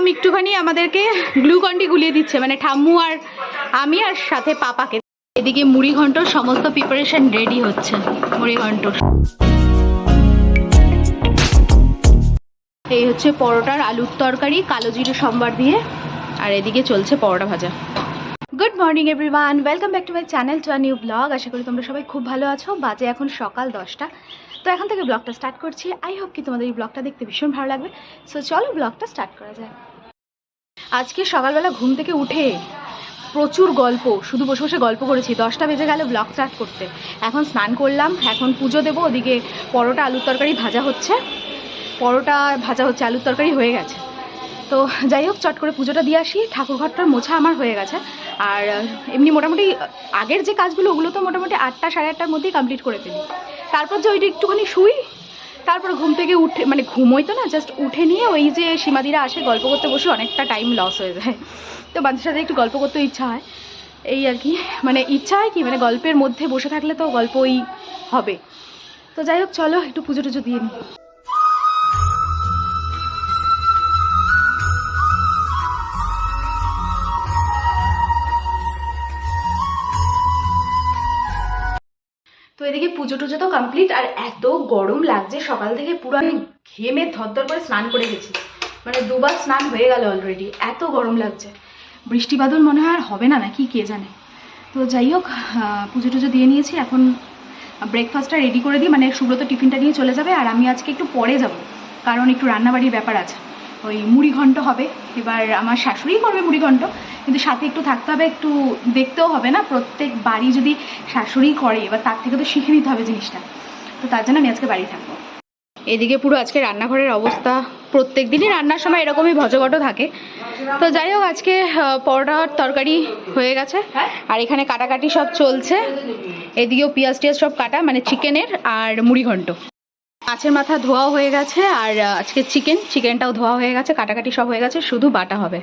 মামাম একটুখানি আমাদেরকে গ্লুকন্ডি গুলিয়ে দিচ্ছে মানে ঠাম্মু আর আমি আর সাথে পাপাকে। এদিকে মুড়ি ঘন্টর সমস্ত প্রিপারেশন রেডি হচ্ছে মুড়ি ঘন্টর এই হচ্ছে পরোটার আলুর তরকারি, কালো জিরে সম্বার দিয়ে, আর এদিকে চলছে পরোটা ভাজা। Good morning everyone welcome back to my channel to new blog আশা করি তোমরা সবাই খুব ভালো আছো। বাজে এখন সকাল দশটা। তো এখন থেকে ব্লগটা স্টার্ট করছি। আই হোপ কি তোমাদের এই ব্লগটা দেখতে ভীষণ ভালো লাগবে। সো চলো ব্লগটা স্টার্ট করা যায় আজকে সকালবেলা ঘুম থেকে উঠে প্রচুর গল্প, শুধু বসে বসে গল্প করেছি। দশটা বেজে গেল ব্লগ স্টার্ট করতে। এখন স্নান করলাম, এখন পুজো দেবো, ওদিকে পরোটা, আলুর তরকারি ভাজা হচ্ছে। পরোটা ভাজা হচ্ছে, আলুর তরকারি হয়ে গেছে। তো যাই হোক, চট করে পুজোটা দিয়ে আসি। ঠাকুরঘরটার মোছা আমার হয়ে গেছে। আর এমনি মোটামুটি আগের যে কাজগুলো, ওগুলো তো মোটামুটি আটটা, সাড়ে আটটার মধ্যেই কমপ্লিট করে ফেলি। তারপর যে ওইটা একটুখানি শুই তারপর ঘুম থেকে উঠে মানে ঘুমোই তো না জাস্ট উঠে নিয়ে ওই যে সীমাদিরা আসে গল্প করতে বসে অনেকটা টাইম লস হয়ে যায়। তো বান্ধবের সাথে একটু গল্প করতে ইচ্ছা হয়। এই আর কি মানে ইচ্ছা হয় কি মানে গল্পের মধ্যে বসে থাকলে তো গল্পই হবে। তো যাই হোক, চলো একটু পুজো টুজো দিয়ে নিই পুজো টুজো তো কমপ্লিট আর এত গরম লাগছে, সকাল থেকে পুরো আমি ঘেমে ধরধর করে স্নান করে গেছি। মানে দুবার স্নান হয়ে গেল অলরেডি এত গরম লাগছে। বৃষ্টি বাদল মনে হয় আর হবে না নাকি, কে জানে। তো যাই হোক পুজো টুজো দিয়ে নিয়েছি, এখন ব্রেকফাস্টটা রেডি করে দিই মানে সুব্রত টিফিনটা নিয়ে চলে যাবে, আর আমি আজকে একটু পরে যাব, কারণ একটু রান্নাবাড়ির ব্যাপার আছে। ওই মুড়ি ঘন্ট হবে, এবার আমার শাশুড়িই করবে মুড়ি ঘন্ট কিন্তু সাথে একটু থাকতে হবে একটু দেখতেও হবে না। প্রত্যেক বাড়ি যদি শাশুড়ি করে এবার তার থেকে তো শিখে নিতে হবে জিনিসটা। তো তার জন্য আমি আজকে বাড়ি থাকব। এদিকে পুরো আজকে রান্নাঘরের অবস্থা প্রত্যেক দিনই রান্নার সময় এরকমই ভজঘট থাকে। তো যাই হোক আজকে পরোটার তরকারি হয়ে গেছে। আর এখানে কাটাকাটি সব চলছে। এদিকেও পিঁয়াজ টিয়াজ সব কাটা মানে চিকেনের আর মুড়ি ঘন্ট। মাছের মাথা ধোয়াও হয়ে গেছে আর আজকে চিকেন চিকেনটাও ধোয়া হয়ে গেছে কাটাকাটি সব হয়ে গেছে শুধু বাটা হবে।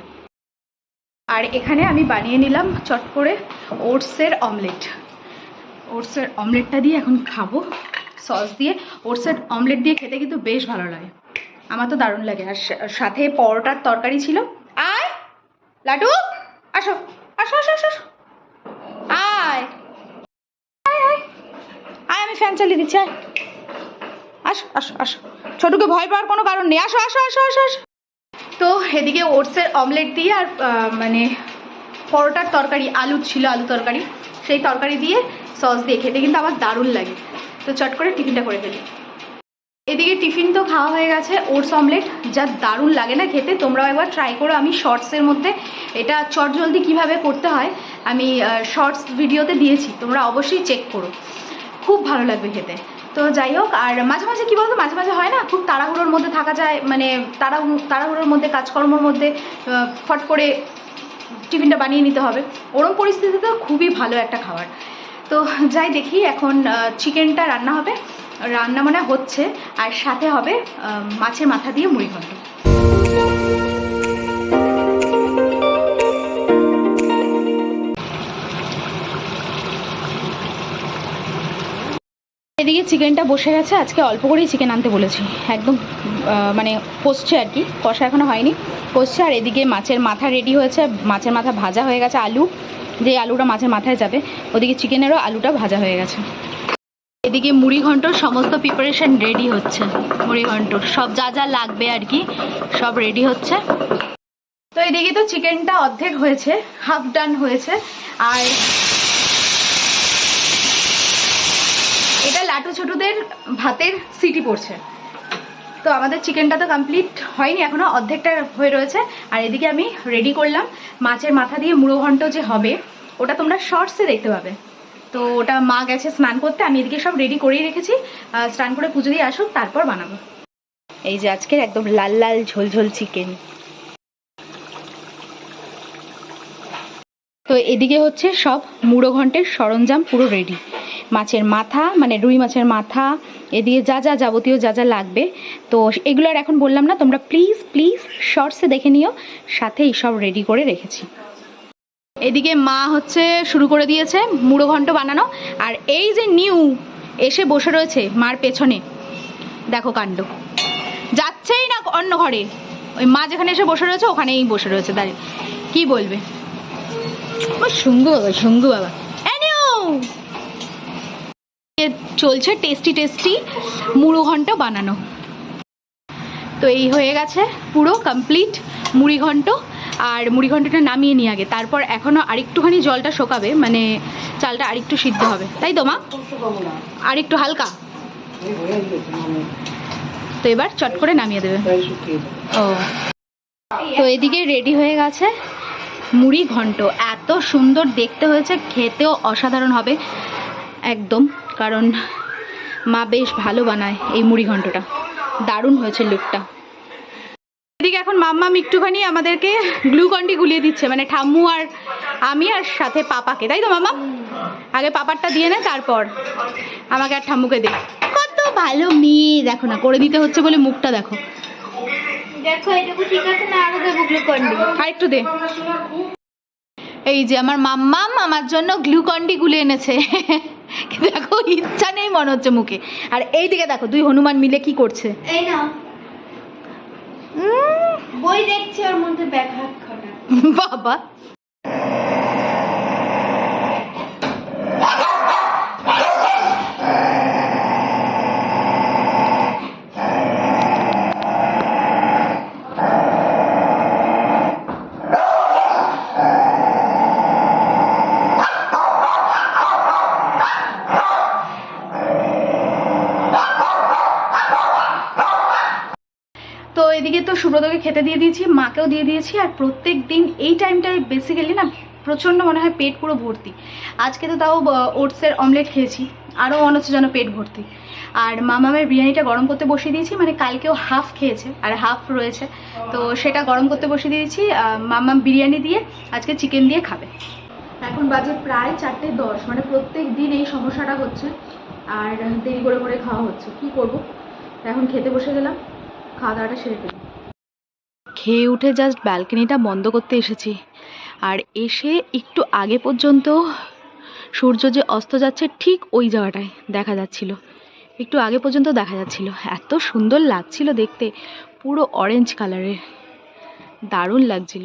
আর এখানে আমি বানিয়ে নিলাম চট করে ওটসের অমলেট। ওটসের অমলেটটা দিয়ে এখন খাব সস দিয়ে। ওটসের অমলেট দিয়ে খেতে কিন্তু বেশ ভালো লাগে। আমার তো দারুণ লাগে। আর সাথে পরোটার তরকারি ছিল। আয়! লাডু! আসো আসো আসো আসো আয় আয়! আয়, আমি ফ্যান চালিয়ে দিচ্ছি, আয়। আসো আসো আসো। ছোটুকে ভয় পাওয়ার কোনো কারণ নেই। আসো আসো আসো আসো আসো। তো এদিকে ওটসের অমলেট দিয়ে আর মানে পরোটার তরকারি, আলু ছিল আলু তরকারি, সেই তরকারি দিয়ে সস দিয়ে খেতে কিন্তু আমার দারুণ লাগে। তো চট করে টিফিনটা করে ফেলি। এদিকে টিফিন তো খাওয়া হয়ে গেছে, ওটস অমলেট, যা দারুণ লাগে না খেতে, তোমরাও একবার ট্রাই করো। আমি শর্টসের মধ্যে, এটা চট জলদি কীভাবে করতে হয়, আমি শর্টস ভিডিওতে দিয়েছি, তোমরা অবশ্যই চেক করো। খুব ভালো লাগবে খেতে। তো যাই হোক, আর মাঝে মাঝে কী বলতো, মাঝে মাঝে হয় না, খুব তাড়াহুড়োর মধ্যে থাকা যায় মানে তাড়া তাড়াহুড়োর মধ্যে, কাজকর্মর মধ্যে ফট করে টিফিনটা বানিয়ে নিতে হবে। ওরম পরিস্থিতিতে খুবই ভালো একটা খাবার। তো যাই দেখি এখন চিকেনটা রান্না হবে, রান্না মানে হচ্ছে, আর সাথে হবে মাছের মাথা দিয়ে মুড়ি ঘন্ট এদিকে চিকেনটা বসে গেছে, আজকে অল্প করেই চিকেন আনতে বলেছি। একদম মানে কষছে আর কি, কষা এখনও হয়নি। কষছে আর এদিকে মাছের মাথা রেডি হয়েছে, মাছের মাথা ভাজা হয়ে গেছে আলু। যে আলুটা মাছের মাথায় যাবে, ওদিকে চিকেনেরও আলুটা ভাজা হয়ে গেছে। এদিকে মুড়ি ঘন্টর সমস্ত প্রিপারেশন রেডি হচ্ছে, মুড়ি ঘন্টর। সব যা যা লাগবে আর কি, সব রেডি হচ্ছে। তো এদিকে তো চিকেনটা অর্ধেক হয়েছে হাফ ডান হয়েছে। আর এটা লাটু ছোটুদের ভাতের সিটি পড়ছে। তো আমাদের চিকেনটা তো কমপ্লিট হয়নি, এখনও অর্ধেকটা হয়ে রয়েছে। আর এদিকে আমি রেডি করলাম মাছের মাথা দিয়ে মুড়ো ঘন্ট যে হবে, ওটা তোমরা শর্টসে দেখতে পাবে। তো ওটা মা গেছে স্নান করতে, আমি এদিকে সব রেডি করেই রেখেছি। স্নান করে পুজো দিয়ে আসুক, তারপর বানাবো। এই যে আজকের একদম লাল লাল ঝোল ঝোল চিকেন। তো এদিকে হচ্ছে সব মুড়ো ঘন্টের সরঞ্জাম পুরো রেডি মাছের মাথা মানে রুই মাছের মাথা এ দিয়ে যা যা যাবতীয় যা যা লাগবে। তো এগুলো আর এখন বললাম না তোমরা প্লিজ প্লিজ শর্টসে দেখে নিও সাথে সব রেডি করে রেখেছি। এদিকে মা হচ্ছে শুরু করে দিয়েছে মুড়ো ঘন্ট বানানো আর এই যে নিউ এসে বসে রয়েছে মার পেছনে। দেখো কাণ্ড। যাচ্ছেই না অন্য ঘরে। ওই মা যেখানে এসে বসে রয়েছে ওখানেই বসে রয়েছে দাঁড়িয়ে। কি বলবে? ও শুঙ্গু বাবা শুঙ্গু বাবা। এনিও চলছে টেস্টি টেস্টি মুড়ো ঘন্ট বানানো। তো এই হয়ে গেছে পুরো কমপ্লিট মুড়ি ঘন্ট। আর মুড়ি ঘন্টটা নামিয়ে নিয়ে আগে। তারপর এখনও আরেকটুখানি জলটা শোকাবে মানে চালটা আরেকটু সিদ্ধ হবে। তাই তো, মা? আরেকটু হালকা? তো এবার চট করে নামিয়ে দেবে। ও। তো এদিকে রেডি হয়ে গেছে মুড়ি ঘন্ট। এত সুন্দর দেখতে হয়েছে, খেতেও অসাধারণ হবে। একদম। কারণ মা বেশ ভালো বানায় এই মুড়ি ঘন্টটা দারুণ হয়েছে লুকটা এদিকে এখন মাম্মাম একটুখানি আমাদেরকে গ্লুকন্ডি গুলিয়ে দিচ্ছে মানে ঠাম্মু আর আমি আর সাথে পাপাকে। তাই তো মামা আগে পাপারটা দিয়ে নে তারপর আমাকে আর ঠাম্মুকে দে। কত ভালো মেয়ে দেখো না করে দিতে হচ্ছে বলে মুখটা দেখো। দেখো এটুকু ঠিক আছে না আরও দেবো গ্লুকন্ডি? আর একটু দে। এই যে আমার মাম্মাম আমার জন্য গ্লুকন্ডি গুলে এনেছে। দেখো ইচ্ছা নেই মনে হচ্ছে মুখে। আর এই দিকে দেখো দুই হনুমান মিলে কি করছে। এই না বই দেখছে ওর মধ্যে ব্যাঘাত ঘটা বাবা। তো এদিকে তো সুব্রতকে খেতে দিয়ে দিয়েছি মাকেও দিয়ে দিয়েছি আর প্রত্যেক দিন এই টাইমটায় বেসিক্যালি না প্রচণ্ড মনে হয় পেট পুরো ভর্তি। আজকে তো তাও ওটসের অমলেট খেয়েছি আরও মনে হচ্ছে যেন পেট ভর্তি। আর মামামের বিরিয়ানিটা গরম করতে বসিয়ে দিয়েছি মানে কালকেও হাফ খেয়েছে আর হাফ রয়েছে। তো সেটা গরম করতে বসিয়ে দিয়েছি মামাম বিরিয়ানি দিয়ে আজকে চিকেন দিয়ে খাবে। এখন বাজে প্রায় চারটে দশ মানে প্রত্যেক দিন এই সমস্যাটা হচ্ছে আর দেরি করে করে খাওয়া হচ্ছে। কি করব? এখন খেতে বসে গেলাম। খাওয়া দাওয়াটা সেরে ফেলি। খেয়ে উঠে জাস্ট ব্যালকনিটা বন্ধ করতে এসেছি। আর এসে একটু আগে পর্যন্ত সূর্য যে অস্ত যাচ্ছে ঠিক ওই জায়গাটায় দেখা যাচ্ছিল। একটু আগে পর্যন্ত দেখা যাচ্ছিল। এত সুন্দর লাগছিল দেখতে। পুরো অরেঞ্জ কালারের দারুণ লাগছিল।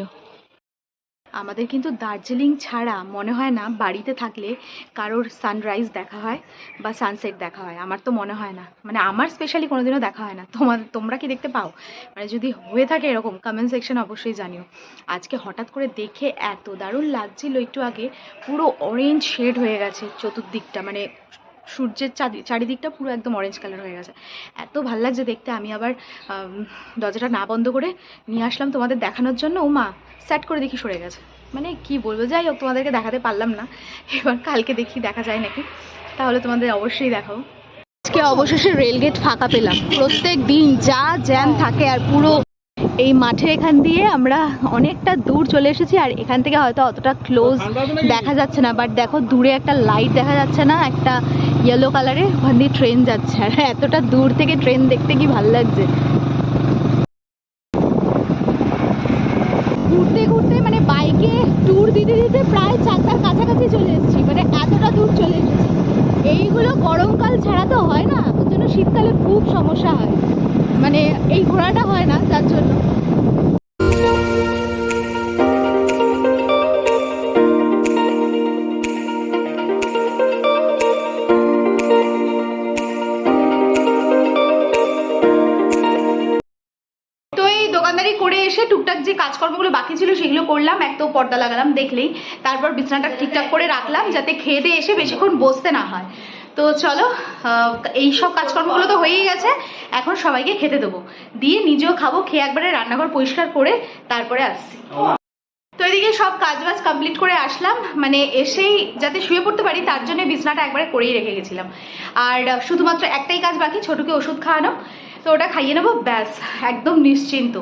আমাদের কিন্তু দার্জিলিং ছাড়া মনে হয় না বাড়িতে থাকলে কারোর সানরাইজ দেখা হয় বা সানসেট দেখা হয়। আমার তো মনে হয় না। মানে আমার স্পেশালি কোনোদিনও দেখা হয় না। তোমার তোমরা কি দেখতে পাও? মানে যদি হয়ে থাকে এরকম কমেন্ট সেকশন অবশ্যই জানিও। আজকে হঠাৎ করে দেখে এত দারুণ লাগছিল একটু আগে। পুরো অরেঞ্জ শেড হয়ে গেছে চতুর্দিকটা। মানে সূর্যের চারি চারিদিকটা পুরো একদম অরেঞ্জ কালার হয়ে গেছে। এত ভালো লাগছে দেখতে। আমি আবার দরজাটা না বন্ধ করে নিয়ে আসলাম তোমাদের দেখানোর জন্য। ও মা সেট করে দেখি সরে গেছে। মানে কি বলব? যাই হোক তোমাদেরকে দেখাতে পারলাম না। এবার কালকে দেখি দেখা যায় নাকি। তাহলে তোমাদের অবশ্যই দেখাবো আজকে অবশেষে রেলগেট ফাঁকা পেলাম। প্রত্যেক দিন যা জ্যাম থাকে আর পুরো এই মাঠে এখান দিয়ে আমরা অনেকটা দূর চলে এসেছি আর এখান থেকে হয়তো অতটা ক্লোজ দেখা যাচ্ছে না। বাট দেখো দূরে একটা লাইট দেখা যাচ্ছে না। একটা ইয়েলো কালারের ওখান দিয়ে ট্রেন যাচ্ছে। আর এতটা দূর থেকে ট্রেন দেখতে কি ভালো লাগছে? ঘুরতে ঘুরতে মানে বাইকে ট্যুর দিতে দিতে প্রায় চারটার কাছাকাছি চলে এসেছি। মানে এতটা দূর চলে এসেছি। এইগুলো গরমকাল ছাড়া তো হয় না। ওর জন্য শীতকালে খুব সমস্যা হয়। মানে এই ঘোরাটা হয় না যার জন্য। দোকানদারি করে এসে টুকটাক যে কাজকর্মগুলো বাকি ছিল সেগুলো করলাম, এক তো পর্দা লাগালাম দেখলেই, তারপর বিছানাটা ঠিকঠাক করে রাখলাম যাতে খেয়ে দিয়ে এসে বেশিক্ষণ বসতে না হয়। তো চলো এই সব কাজকর্মগুলো তো হয়েই গেছে, এখন সবাইকে খেতে দেবো। দিয়ে নিজেও খাব, খেয়ে একবারে রান্নাঘর পরিষ্কার করে তারপরে আসছি। তো এদিকে সব কাজ বাজ কমপ্লিট করে আসলাম মানে এসেই যাতে শুয়ে পড়তে পারি, তার জন্য বিছনাটা একবারে করেই রেখে গেছিলাম। আর শুধুমাত্র একটাই কাজ বাকি, ছোটকে ওষুধ খাওয়ানো। তো ওটা খাইয়ে নেব, ব্যাস, একদম নিশ্চিন্ত।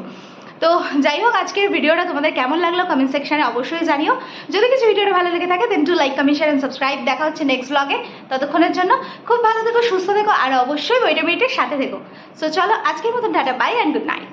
তো যাই হোক, আজকের ভিডিওটা তোমাদের কেমন লাগল কমেন্ট সেকশনে অবশ্যই জানিও। যদি কিছু ভিডিওটা ভালো লেগে থাকে then to like comment share and subscribe দেখা হচ্ছে নেক্সট ব্লগে ততক্ষণের জন্য খুব ভালো থেকো, সুস্থ থেকো, আর অবশ্যই ওইটা মিনিটের সাথে থেকো। সো চলো, আজকের মতন, tata bye and good night